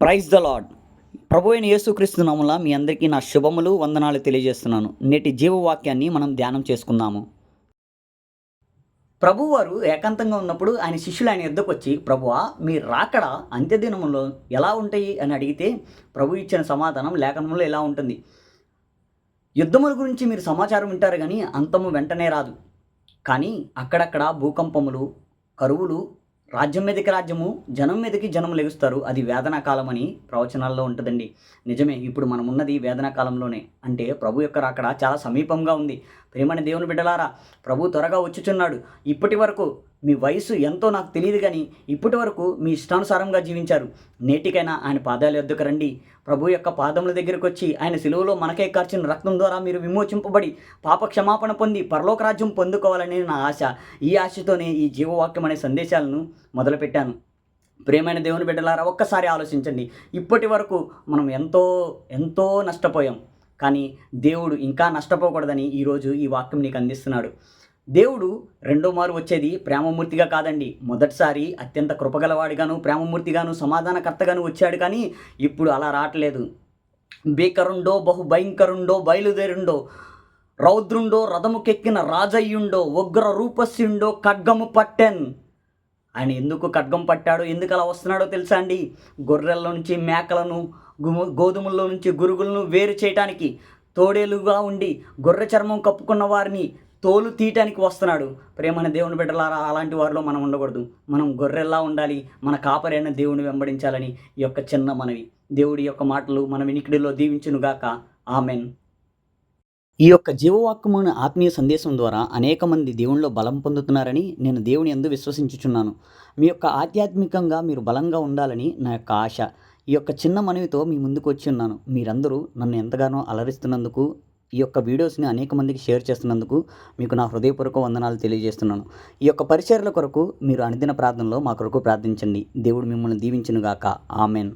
Praise the lord ప్రభు అయిన యేసుక్రీస్తు నామముల మీ అందరికీ నా శుభములు వందనాలు తెలియజేస్తున్నాను. నేటి జీవవాక్యాన్ని మనం ధ్యానం చేసుకుందాము. ప్రభువారు ఏకాంతంగా ఉన్నప్పుడు ఆయన శిష్యులు ఆయన యుద్ధకు వచ్చి ప్రభువా మీ రాకడ అంత్యదినములో ఎలా ఉంటాయి? అని అడిగితే ప్రభు ఇచ్చిన సమాధానం లేఖనంలో ఎలా ఉంటుంది. యుద్ధముల గురించి మీరు సమాచారం వింటారు కానీ అంతము వెంటనే రాదు. కానీ అక్కడక్కడ భూకంపములు కరువులు రాజ్యం మీదకి రాజ్యము జనం మీదకి జనం లెగుస్తారు. అది వేదనా కాలం అని ప్రవచనాల్లో ఉంటుందండి. నిజమే ఇప్పుడు మనం ఉన్నది వేదనా కాలంలోనే. అంటే ప్రభు యొక్క రాకడ చాలా సమీపంగా ఉంది. ప్రేమని దేవుని బిడ్డలారా ప్రభు త్వరగా వచ్చుచున్నాడు. ఇప్పటి వరకు మీ వయసు ఎంతో నాకు తెలియదు కానీ ఇప్పటి వరకు మీ ఇష్టానుసారంగా జీవించారు. నేటికైనా ఆయన పాదాల యొద్దకు రండి. ప్రభు యొక్క పాదముల దగ్గరకు వచ్చి ఆయన సెలువులో మనకే కార్చిన రక్తం ద్వారా మీరు విమోచింపబడి పాప క్షమాపణ పొంది పరలోక రాజ్యం పొందుకోవాలని నా ఆశ. ఈ ఆశతోనే ఈ జీవవాక్యం అనే సందేశాలను మొదలుపెట్టాను. ప్రేమైన దేవుని బిడ్డలారా ఒక్కసారి ఆలోచించండి. ఇప్పటి వరకు మనం ఎంతో ఎంతో నష్టపోయాం. కానీ దేవుడు ఇంకా నష్టపోకూడదని ఈరోజు ఈ వాక్యం నీకు అందిస్తున్నాడు. దేవుడు రెండో మారు వచ్చేది ప్రేమమూర్తిగా కాదండి. మొదటిసారి అత్యంత కృపగలవాడిగాను ప్రేమమూర్తిగాను సమాధానకర్తగాను వచ్చాడు కానీ ఇప్పుడు అలా రావట్లేదు. భీకరుండో బహు భయంకరుండో బయలుదేరుండో రౌద్రుండో రథముకెక్కిన రాజయ్యుండో ఉగ్ర రూపస్యుండో ఖడ్గము పట్టెన్. ఆయన ఎందుకు ఖడ్గం పట్టాడో ఎందుకు అలా వస్తున్నాడో తెలుసా అండి? గొర్రెల నుంచి మేకలను గోధుమల్లో నుంచి గురుగులను వేరు చేయటానికి తోడేలుగా ఉండి గొర్రె చర్మం కప్పుకున్న వారిని తోలు తీయటానికి వస్తున్నాడు. ప్రేమన దేవుని బిడ్డలారా అలాంటి వారిలో మనం ఉండకూడదు. మనం గొర్రెల్లా ఉండాలి. మన కాపరైన దేవుని వెంబడించాలని ఈ యొక్క చిన్న మనవి. దేవుడి యొక్క మాటలు మన వినికిడిలో దీవించునుగాక. ఆమెన్. ఈ యొక్క జీవవాక్యమైన ఆత్మీయ సందేశం ద్వారా అనేక మంది దేవునిలో బలం పొందుతున్నారని నేను దేవుని ఎందు విశ్వసించుచున్నాను. మీ యొక్క ఆధ్యాత్మికంగా మీరు బలంగా ఉండాలని నా యొక్క ఆశ. ఈ యొక్క చిన్న మనవితో మీ ముందుకు వచ్చి ఉన్నాను. మీరందరూ నన్ను ఎంతగానో అలరిస్తున్నందుకు ఈ యొక్క వీడియోస్ని అనేక మందికి షేర్ చేస్తున్నందుకు మీకు నా హృదయపూర్వక వందనాలు తెలియజేస్తున్నాను. ఈ యొక్క పరిచర్ల కొరకు మీరు అనుదిన ప్రార్థనలో మా కొరకు ప్రార్థించండి. దేవుడు మిమ్మల్ని దీవించునుగాక. ఆమెన్.